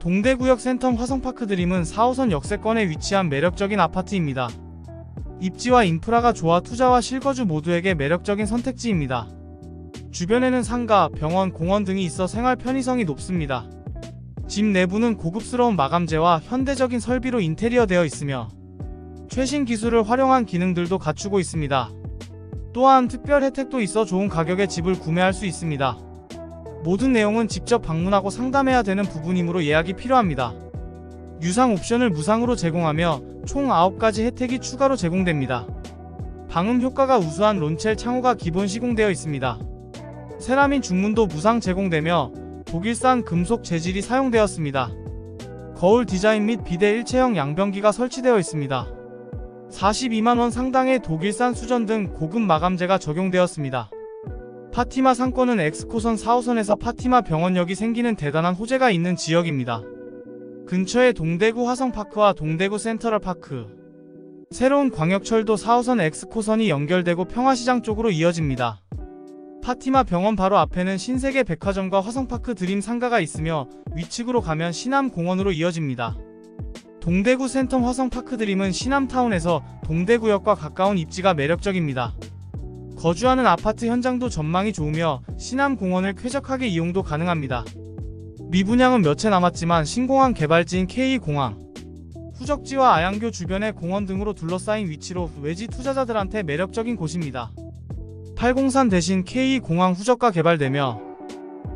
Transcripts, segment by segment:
동대구역 센텀 화성파크 드림은 4호선 역세권에 위치한 매력적인 아파트입니다. 입지와 인프라가 좋아 투자와 실거주 모두에게 매력적인 선택지입니다. 주변에는 상가, 병원, 공원 등이 있어 생활 편의성이 높습니다. 집 내부는 고급스러운 마감재와 현대적인 설비로 인테리어 되어 있으며 최신 기술을 활용한 기능들도 갖추고 있습니다. 또한 특별 혜택도 있어 좋은 가격에 집을 구매할 수 있습니다. 모든 내용은 직접 방문하고 상담해야 되는 부분이므로 예약이 필요합니다. 유상 옵션을 무상으로 제공하며 총 9가지 혜택이 추가로 제공됩니다. 방음 효과가 우수한 론첼 창호가 기본 시공되어 있습니다. 세라민 중문도 무상 제공되며 독일산 금속 재질이 사용되었습니다. 거울 디자인 및 비대 일체형 양변기가 설치되어 있습니다. 42만원 상당의 독일산 수전 등 고급 마감재가 적용되었습니다. 파티마 상권은 엑스코선 4호선에서 파티마 병원역이 생기는 대단한 호재가 있는 지역입니다. 근처에 동대구 화성파크와 동대구 센트럴파크, 새로운 광역철도 4호선 엑스코선이 연결되고 평화시장 쪽으로 이어집니다. 파티마 병원 바로 앞에는 신세계 백화점과 화성파크 드림 상가가 있으며 위측으로 가면 신암공원으로 이어집니다. 동대구 센텀 화성파크 드림은 신암타운에서 동대구역과 가까운 입지가 매력적입니다. 거주하는 아파트 현장도 전망이 좋으며 신암공원을 쾌적하게 이용도 가능합니다. 미분양은 몇 채 남았지만 신공항 개발지인 K공항, 후적지와 아양교 주변의 공원 등으로 둘러싸인 위치로 외지 투자자들한테 매력적인 곳입니다. 팔공산 대신 K공항 후적가 개발되며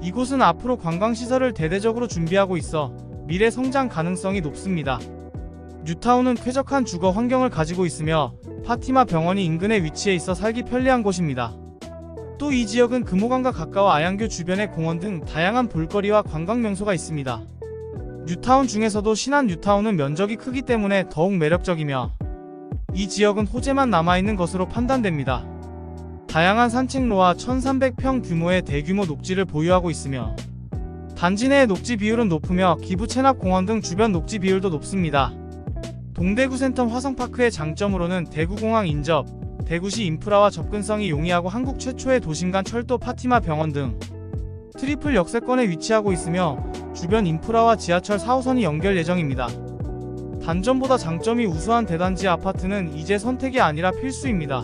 이곳은 앞으로 관광시설을 대대적으로 준비하고 있어 미래 성장 가능성이 높습니다. 뉴타운은 쾌적한 주거 환경을 가지고 있으며 파티마 병원이 인근에 위치해 있어 살기 편리한 곳입니다. 또 이 지역은 금호강과 가까워 아양교 주변의 공원 등 다양한 볼거리와 관광 명소가 있습니다. 뉴타운 중에서도 신안 뉴타운은 면적이 크기 때문에 더욱 매력적이며 이 지역은 호재만 남아있는 것으로 판단됩니다. 다양한 산책로와 1300평 규모의 대규모 녹지를 보유하고 있으며 단지 내의 녹지 비율은 높으며 기부 체납 공원 등 주변 녹지 비율도 높습니다. 동대구 센텀 화성파크의 장점으로는 대구공항 인접, 대구시 인프라와 접근성이 용이하고 한국 최초의 도심간 철도 파티마 병원 등 트리플 역세권에 위치하고 있으며 주변 인프라와 지하철 4호선이 연결 예정입니다. 단점보다 장점이 우수한 대단지 아파트는 이제 선택이 아니라 필수입니다.